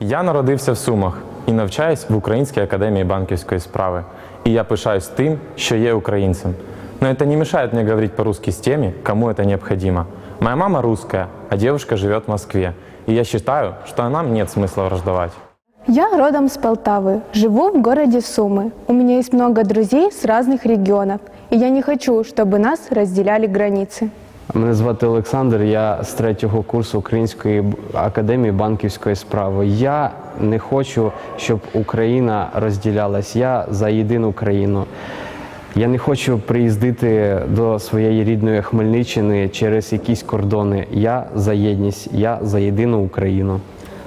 Я народився в Сумах і навчаюсь в Українській академії банківської справи. І я пишаюсь тим, що є українцем. Но это не мешает мне говорить по-русски с теми, кому это необходимо. Моя мама русская, а девушка живет в Москве. И я считаю, что нам нет смысла враждовать. Я родом с Полтавы, живу в городе Сумы. У меня есть много друзей с разных регионов, и я не хочу, чтобы нас разделяли границы. Мене звати Олександр, я з третього курсу Української академії банківської справи. Я не хочу, щоб Україна розділялась. Я за єдину країну. Я не хочу приїздити до своєї рідної Хмельниччини через якісь кордони. Я за єдність, я за єдину Україну.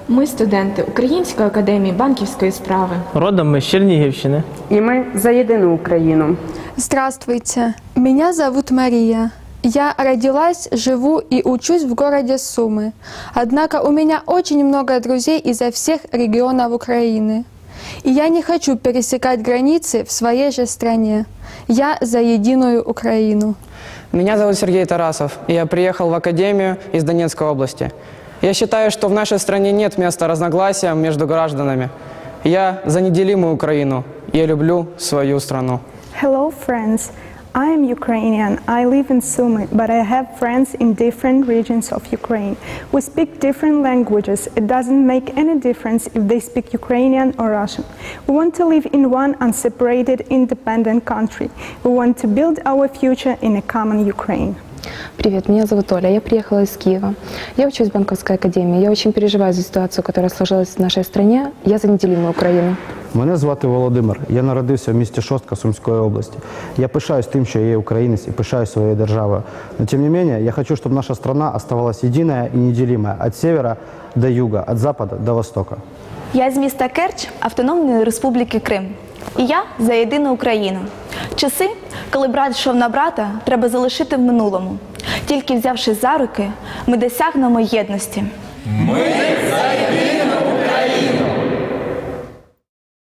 Ми студенти Української академії банківської справи. Родом ми з Чернігівщини. І ми за єдину Україну. Здравствуйте, меня зовут Мария. Я родилась, живу и учусь в городе Сумы. Однако у меня очень много друзей изо всех регионов Украины. И я не хочу пересекать границы в своей же стране. Я за единую Украину. Меня зовут Сергей Тарасов, и я приехал в Академию из Донецкой области. Я считаю, что в нашей стране нет места разногласиям между гражданами. Я за неделимую Украину. Я люблю свою страну. Hello, friends. I am Ukrainian. I live in Sumy, but I have friends in different regions of Ukraine. We speak different languages. It doesn't make any difference if they speak Ukrainian or Russian. We want to live in one unseparated, independent country. We want to build our future in a common Ukraine. Привет, меня зовут Оля, я приехала из Киева. Я учусь в банковской академии. Я очень переживаю за ситуацию, которая сложилась в нашей стране. Я за неделимую Украину. Мене звати Володимир. Я народився в місті Шостка Сумської області. Я пишаюсь тим, що я є українець і пишаюсь своєю державою. Но тем не менее, я хочу, чтобы наша страна оставалась единая и неделимая от севера до юга, от запада до востока. Я з міста Керч Автономної Республіки Крим. І я за єдину Україну. Часи, коли брат йшов на брата, треба залишити в минулому. Тільки взявши за руки, ми досягнемо єдності. Ми за єдину